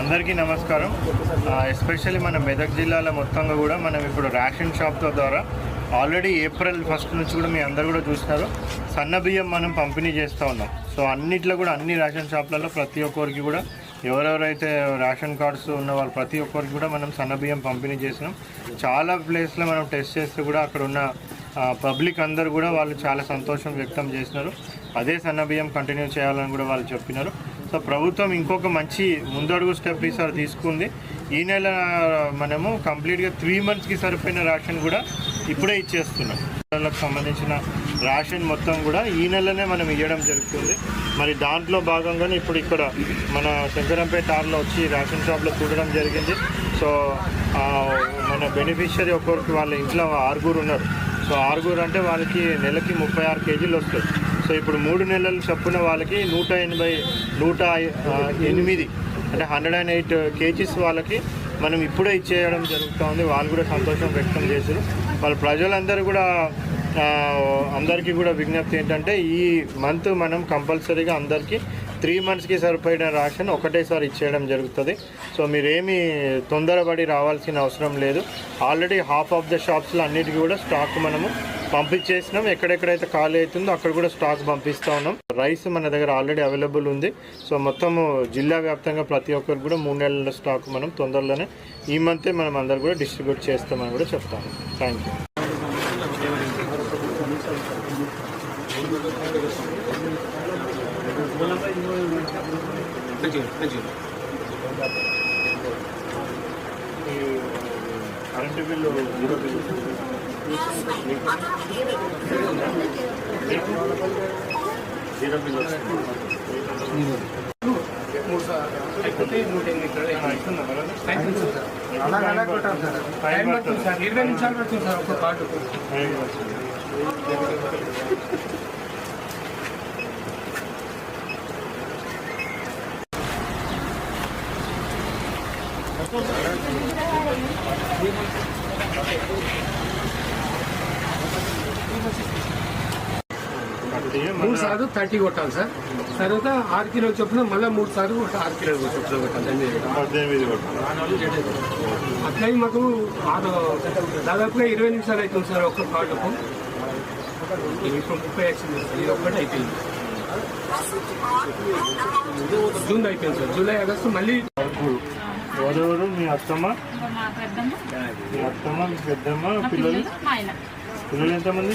అందరికీ నమస్కారం. ఎస్పెషల్లీ మన మెదక్ జిల్లాలో మొత్తంగా కూడా మనం ఇప్పుడు రేషన్ షాప్తో ద్వారా ఆల్రెడీ ఏప్రిల్ ఫస్ట్ నుంచి కూడా మీ అందరు కూడా చూసినారు. సన్న బియ్యం మనం పంపిణీ చేస్తూ ఉన్నాం. సో అన్నిట్లో కూడా అన్ని రేషన్ షాప్లలో ప్రతి ఒక్కరికి కూడా ఎవరెవరైతే రేషన్ కార్డ్స్ ఉన్న వాళ్ళు ప్రతి ఒక్కరికి కూడా మనం సన్న బియ్యం పంపిణీ చేసినాం. చాలా ప్లేస్లో మనం టెస్ట్ చేస్తే కూడా అక్కడ ఉన్న పబ్లిక్ అందరు కూడా వాళ్ళు చాలా సంతోషం వ్యక్తం చేసినారు. అదే సన్నబియ్యం కంటిన్యూ చేయాలని కూడా వాళ్ళు చెప్పినారు. సో ప్రభుత్వం ఇంకొక మంచి ముందడుగు స్టెప్ ఈసారి తీసుకుంది. ఈ నెల మనము కంప్లీట్గా త్రీ మంత్స్కి సరిపోయిన రేషన్ కూడా ఇప్పుడే ఇచ్చేస్తున్నాం. పిల్లలకు సంబంధించిన రేషన్ మొత్తం కూడా ఈ నెలనే మనం ఇవ్వడం జరుగుతుంది. మరి దాంట్లో భాగంగానే ఇప్పుడు ఇక్కడ మన శంకరంపేట ఆర్లో వచ్చి రేషన్ షాప్లో చూడడం జరిగింది. సో మన బెనిఫిషియరీ ఒక్కొక్కరికి వాళ్ళ ఇంట్లో ఆరుగురు ఉన్నారు. సో ఆరుగురు అంటే వాళ్ళకి నెలకి ముప్పై ఆరు కేజీలు వస్తాయి. సో ఇప్పుడు మూడు నెలలు చప్పున వాళ్ళకి నూట ఎనభై నూట ఎనిమిది అంటే హండ్రెడ్ అండ్ ఎయిట్ కేజీస్ వాళ్ళకి మనం ఇప్పుడే ఇచ్చేయడం జరుగుతూ ఉంది వాళ్ళు కూడా సంతోషం వ్యక్తం చేశారు. వాళ్ళ ప్రజలందరూ కూడా అందరికీ కూడా విజ్ఞప్తి ఏంటంటే ఈ మంత్ మనం కంపల్సరీగా అందరికీ త్రీ మంత్స్కి సరిపోయిన రేషన్ ఒకటేసారి ఇచ్చేయడం జరుగుతుంది. సో మీరేమీ తొందరపడి రావాల్సిన అవసరం లేదు. ఆల్రెడీ హాఫ్ ఆఫ్ ద షాప్స్లో అన్నిటికీ కూడా స్టాక్ మనము పంపించేసినాం. ఎక్కడెక్కడైతే ఖాళీ అవుతుందో అక్కడ కూడా స్టాక్ పంపిస్తూ ఉన్నాం. రైస్ మన దగ్గర ఆల్రెడీ అవైలబుల్ ఉంది. సో మొత్తము జిల్లా వ్యాప్తంగా ప్రతి ఒక్కరికి కూడా మూడు నెలల స్టాక్ మనం తొందరలోనే ఈ మంతే మనం అందరు కూడా డిస్ట్రిబ్యూట్ చేస్తామని కూడా చెప్తాము thank you current bill zero bill zero bill ఇరవై నిమిషాలు పడుతుంది సార్ ఒక్క కార్డు మూడు సార్లు థర్టీ కొట్టాలి సార్. తర్వాత ఆరు కిలోలు చొప్పున మళ్ళీ మూడు సార్లు ఆరు కిలోలు చొప్పున కొట్టాలి. అట్లయి మాకు ఆరు దాదాపుగా ఇరవై నిమిషాలు అవుతుంది సార్ ఒక్క కార్డుకు ఇప్పుడు ముప్పై వచ్చింది సార్ ఇది ఒక్కటి అయిపోయింది. జూన్ అయిపోయింది సార్. జూలై ఆగస్టు మళ్ళీ ఎవరెవరు మీ అత్తమ్మ? మా అత్తమ్మ మీ పెద్దమ్మ పిల్లలు? పిల్లలు ఎంతమంది?